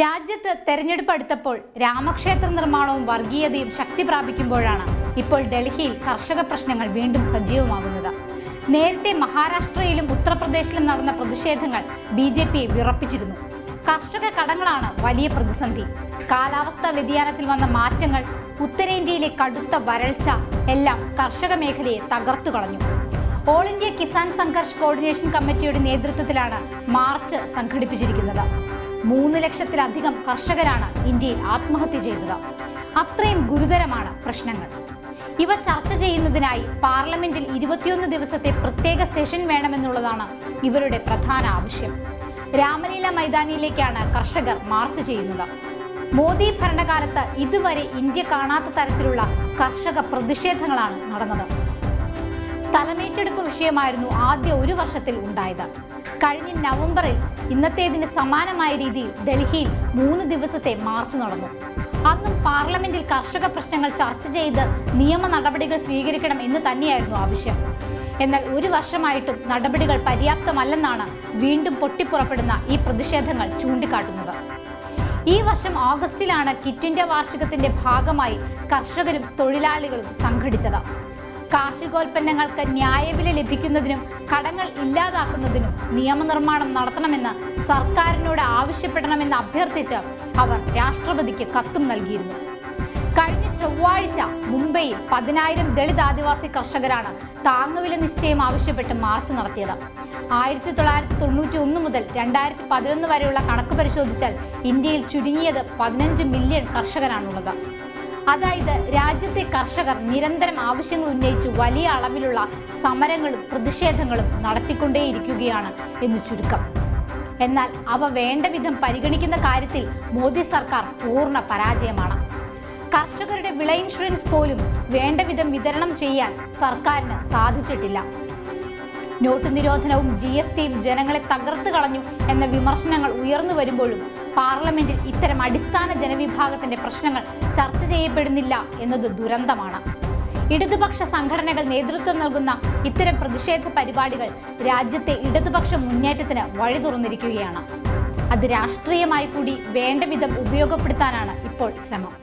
രാജ്യത്ത് തെരഞ്ഞെടുപ്പ് അടുത്തപ്പോൾ രാമക്ഷേത്ര നിർമ്മാണവും വർഗീയതയും ശക്തി പ്രാപിക്കുമ്പോഴാണ് ഇപ്പോൾ ഡൽഹിയിൽ കർഷക പ്രശ്നങ്ങൾ വീണ്ടും സജീവമാകുന്നത്. നേരത്തെ മഹാരാഷ്ട്രയിലും ഉത്തർപ്രദേശിലും നടന്ന പ്രതിഷേധങ്ങൾ ബി ജെ പിയെ വിറപ്പിച്ചിരുന്നു. കർഷക കടങ്ങളാണ് വലിയ പ്രതിസന്ധി. കാലാവസ്ഥാ വ്യതിയാനത്തിൽ വന്ന മാറ്റങ്ങൾ ഉത്തരേന്ത്യയിലെ കടുത്ത വരൾച്ച എല്ലാം കർഷക മേഖലയെ തകർത്തു കളഞ്ഞു. All India Kisan Sangharsh coordination കമ്മിറ്റിയുടെ നേതൃത്വത്തിലാണ് മാർച്ച് സംഘടിപ്പിച്ചിരിക്കുന്നത്. മൂന്ന് ലക്ഷത്തിലധികം കർഷകരാണ് ഇന്ത്യയിൽ ആത്മഹത്യ ചെയ്തത്. അത്രയും ഗുരുതരമാണ് പ്രശ്നങ്ങൾ. ഇവ ചർച്ച ചെയ്യുന്നതിനായി പാർലമെന്റിൽ ഇരുപത്തിയൊന്ന് ദിവസത്തെ പ്രത്യേക സെഷൻ വേണമെന്നുള്ളതാണ് ഇവരുടെ പ്രധാന ആവശ്യം. രാമലീല മൈതാനിയിലേക്കാണ് കർഷകർ മാർച്ച് ചെയ്യുന്നത്. മോദി ഭരണകാലത്ത് ഇതുവരെ ഇന്ത്യ കാണാത്ത തരത്തിലുള്ള കർഷക പ്രതിഷേധങ്ങളാണ് നടന്നത്. സ്ഥലമേറ്റെടുപ്പ് വിഷയമായിരുന്നു ആദ്യ ഒരു വർഷത്തിൽ ഉണ്ടായത്. കഴിഞ്ഞ നവംബറിൽ ഇന്നത്തേതിന് സമാനമായ രീതിയിൽ ഡൽഹിയിൽ മൂന്ന് ദിവസത്തെ മാർച്ച് നടന്നു. അന്നും പാർലമെന്റിൽ കർഷക പ്രശ്നങ്ങൾ ചർച്ച ചെയ്ത് നിയമ നടപടികൾ സ്വീകരിക്കണം എന്ന് തന്നെയായിരുന്നു ആവശ്യം. എന്നാൽ ഒരു വർഷമായിട്ടും നടപടികൾ പര്യാപ്തമല്ലെന്നാണ് വീണ്ടും പൊട്ടിപ്പുറപ്പെടുന്ന ഈ പ്രതിഷേധങ്ങൾ ചൂണ്ടിക്കാട്ടുന്നത്. ഈ വർഷം ഓഗസ്റ്റിലാണ് കിറ്റ് ഇന്ത്യ വാർഷികത്തിന്റെ ഭാഗമായി കർഷകരും തൊഴിലാളികളും സംഘടിച്ചത്. കാർഷികോൽപ്പന്നങ്ങൾക്ക് ന്യായവില ലഭിക്കുന്നതിനും കടങ്ങൾ ഇല്ലാതാക്കുന്നതിനും നിയമനിർമ്മാണം നടത്തണമെന്ന് സർക്കാരിനോട് ആവശ്യപ്പെടണമെന്ന് അഭ്യർത്ഥിച്ച് അവർ രാഷ്ട്രപതിക്ക് കത്തും നൽകിയിരുന്നു. കഴിഞ്ഞ ചൊവ്വാഴ്ച മുംബൈയിൽ പതിനായിരം ദളിത് ആദിവാസി കർഷകരാണ് താങ്ങുവില നിശ്ചയം ആവശ്യപ്പെട്ട് മാർച്ച് നടത്തിയത്. ആയിരത്തി തൊള്ളായിരത്തി തൊണ്ണൂറ്റി ഒന്ന് മുതൽ രണ്ടായിരത്തി പതിനൊന്ന് വരെയുള്ള കണക്ക് പരിശോധിച്ചാൽ ഇന്ത്യയിൽ ചുരുങ്ങിയത് പതിനഞ്ച് മില്യൺ കർഷകരാണുള്ളത്. അതായത് രാജ്യത്തെ കർഷകർ നിരന്തരം ആവശ്യങ്ങൾ ഉന്നയിച്ച് വലിയ അളവിലുള്ള സമരങ്ങളും പ്രതിഷേധങ്ങളും നടത്തിക്കൊണ്ടേയിരിക്കുകയാണ് എന്ന് ചുരുക്കം. എന്നാൽ അവ വേണ്ട വിധം പരിഗണിക്കുന്ന കാര്യത്തിൽ മോദി സർക്കാർ പൂർണ പരാജയമാണ്. കർഷകരുടെ വിള ഇൻഷുറൻസ് പോലും വേണ്ട വിധം വിതരണം ചെയ്യാൻ സർക്കാരിന് സാധിച്ചിട്ടില്ല. നോട്ട് നിരോധനവും ജി എസ് ടിയും ജനങ്ങളെ തകർത്ത് കളഞ്ഞു എന്ന വിമർശനങ്ങൾ ഉയർന്നു വരുമ്പോഴും പാർലമെന്റിൽ ഇത്തരം അടിസ്ഥാന ജനവിഭാഗത്തിന്റെ പ്രശ്നങ്ങൾ ചർച്ച ചെയ്യപ്പെടുന്നില്ല എന്നത് ദുരന്തമാണ്. ഇടതുപക്ഷ സംഘടനകൾ നേതൃത്വം നൽകുന്ന ഇത്തരം പ്രതിഷേധ പരിപാടികൾ രാജ്യത്തെ ഇടതുപക്ഷ മുന്നേറ്റത്തിന് വഴി തുറന്നിരിക്കുകയാണ്. അത് രാഷ്ട്രീയമായി കൂടി വേണ്ട വിധം ഉപയോഗപ്പെടുത്താനാണ് ഇപ്പോൾ ശ്രമം.